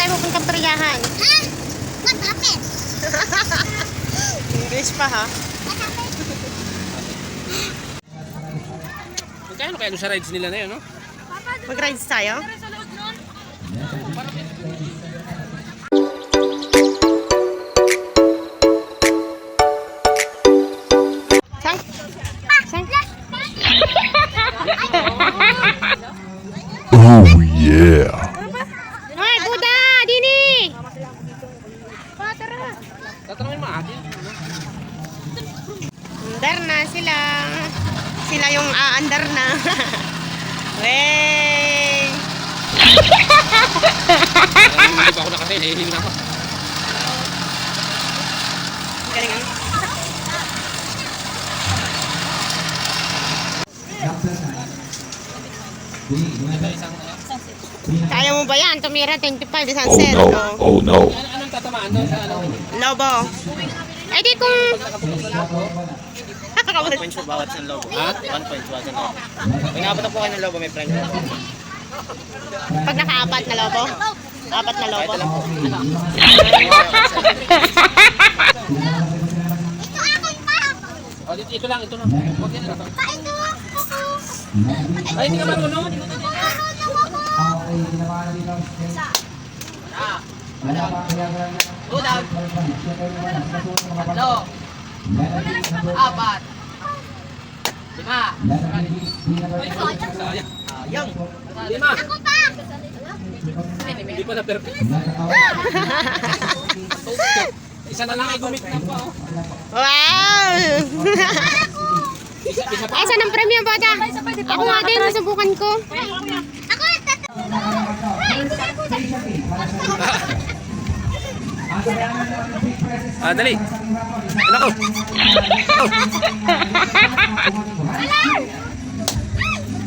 tayo pupuntang Priyahan? Ha? What happened? English pa ha? What happened? Magkano kaya sa rides nila na yun, no? Mag-rides tayo? Saan? Saan? Oh yeah. Tatanungin mo ate. Andar na sila. Sila yung aandar na. Wey! Hindi pa ako nakatay, nahihiling ako. Galing ano? Kaya mo ba yan? Tumira 25 isang Oh no. Oh. Oh no. Ano, anong tatamaan doon sa ano? Lobo. Ay di kung... points po bawat sa logo. Ha? One point bawat sa logo. Pag nakapata po kayo ng logo, may logo. Pag nakaapat na lobo. Apat na lobo. Ito lang po. Ito akin pa! O, dito, ito lang, ito lang. Huwag yan. ito. Pa ito! Ay, hindi ka marunong. Apat. Lima. Sayang. Lima. Ako pa! Hindi perfect. Isa na lang ay gumit na pa, oh. Wow! Isa, isa saan ang premium ba da? Ako nga din, susubukan ko. Ako! Tat- Ah, dali. Anak ko.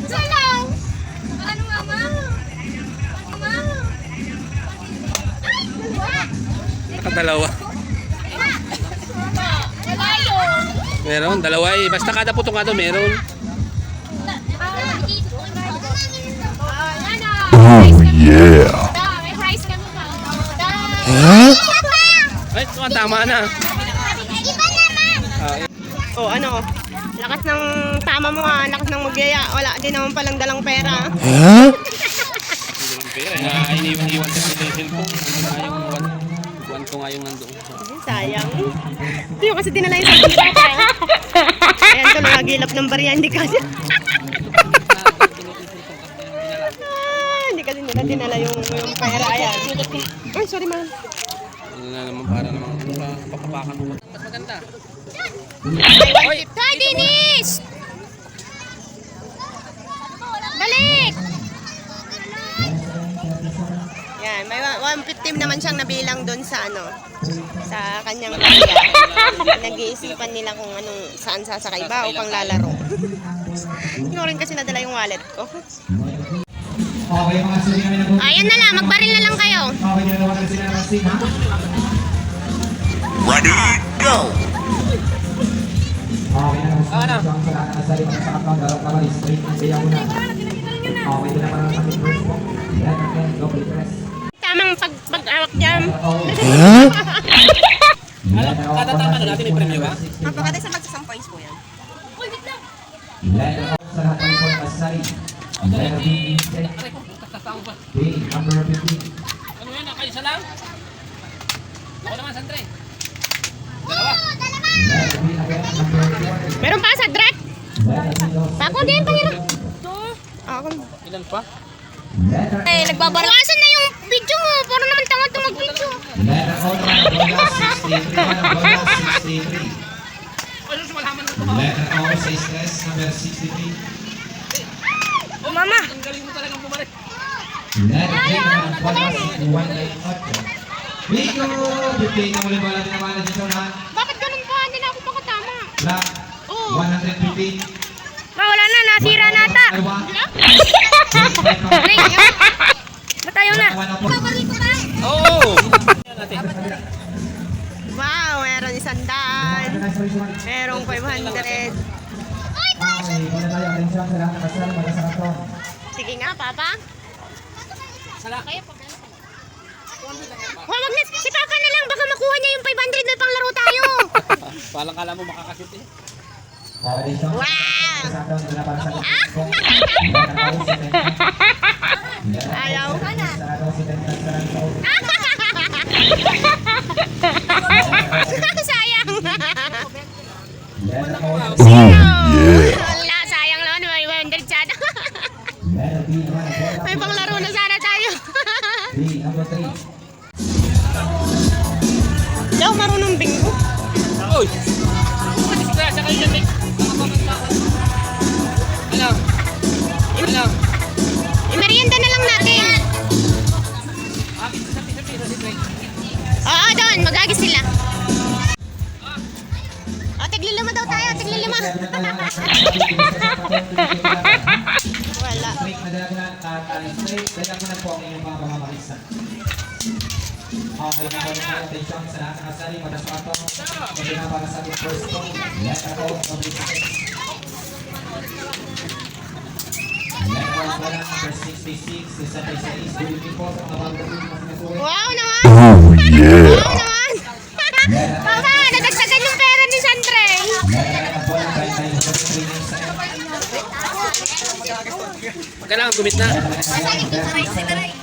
Salaw! Ano mama? Mama? Nakadalawa. Meron, dalawa eh. Basta kada putong doon, meron. Oh yeah. Huh? Ay, ito nga, tama na. Iba naman! Ah, eh. Oh, ano? Lakas ng tama mo ha, lakas ng magyaya. Wala din naman palang dalang pera. Huh? Hindi lang pera. eh. iniwan-iwan sa cellphone. Hindi nga yung one. One ko nga yung nandoon. Sayang. Hindi ko kasi dinala yung sabi ko. Ayan to, nagagilap ng barya. Hindi kasi. ah, hindi kasi nila dinala yung, yung pera. Ayan. Ay, sorry ma'am. Ano na naman para naman pa, papapakan mo. Mas maganda. Hoy, Hoy, Dinis! Balik! Yan, may wa- 115 naman siyang nabilang doon sa ano, sa kanyang kanya. Nag-iisipan nila kung anong saan sasakay ba o pang lalaro. Hindi ko rin kasi nadala yung wallet ko. Okay, mga kami na po. Ayan na lang, magbaril na lang kayo. Okay, nalawagan sila ng vaccine, ha? Ready, go. Okay na po. Ah, ano? Sa lahat ng nasali mga sa account, darap kamay, straight and kaya mo na. Okay, na para sa ating first po. Let us end, go, please, press. Tamang pag pag-awak dyan. Huh? Ano, kada tama na natin may premyo ba? Mapakatay sa magsasang points po yan. Let us sa lahat ng point asali. Letter B, number 15. Ano yan? Kayo isa lang? Ako naman, Sandre. Dalawa. Letter B again, number 20. Meron pa sa draft? Letter B, Los. Ako din, pahirap. Ako. Ilan pa? Letter Eh, nagbabaril. Asan na yung video mo? Para naman tanga ito mag-video. Letter O Bola 63. Ano, Bola 63. Ano sa malaman na ito? Letter O sa stress, number 63. Oh, mama. Ang galing mo talagang bumalik. Naman, Bola 198. Rico, bigay na muli bola din naman dito sa unahan. Bakit ganun pa? Hindi na ako makatama. Black, Oo. 150. Ma, wala na. Nasira na ata. Dalawa. Na. Paborito ka? Oo! Yan natin. Wow, meron isang daan. Merong 500. Okay, muna tayo. Atensyon sa lahat ng kasal, magkasarap to. Sige nga, Papa. Sala. Kayo, pag Wag na, si Papa na lang, baka makuha niya yung 500 na panglaro tayo. Palang kala mo makakasit eh. Wow! Ayaw. Sa ataw si Tentan sa rantaw. sayang. Ano? Ano? Imerienda na lang natin. Oo, doon. Mag-agis sila. O, tiglilima daw tayo. Tiglilima. Wala. Straight na na attention sa lahat ng kasali. Matas pa ito. Ito na para sa ating first. Letter O. Number 6. Letter O. Bola number 66. Isa tayo sa po sa mga. Wow naman. Oh yeah. Wow naman. Papa, nadagdagan yung pera ni Sandre. Letter O. Bola tayo tayo sa training sa gumit na.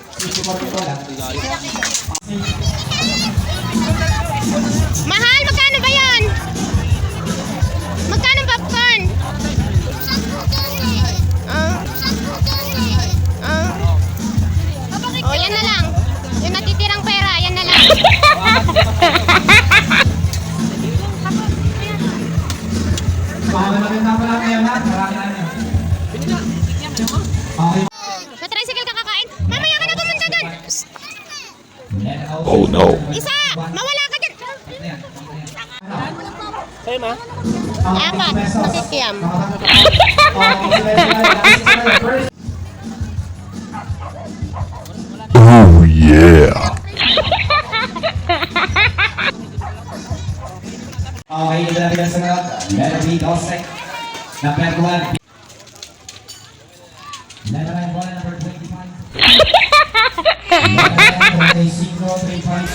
Mahal, magkano ba yan? Mawala ka dyan. Sa'yo ma? Apat. Matitiyam. Oh yeah. Okay, ito na sa sunod. Letter B, Dosek. Number 1. Letter M, bola number 25. Letter M, 35.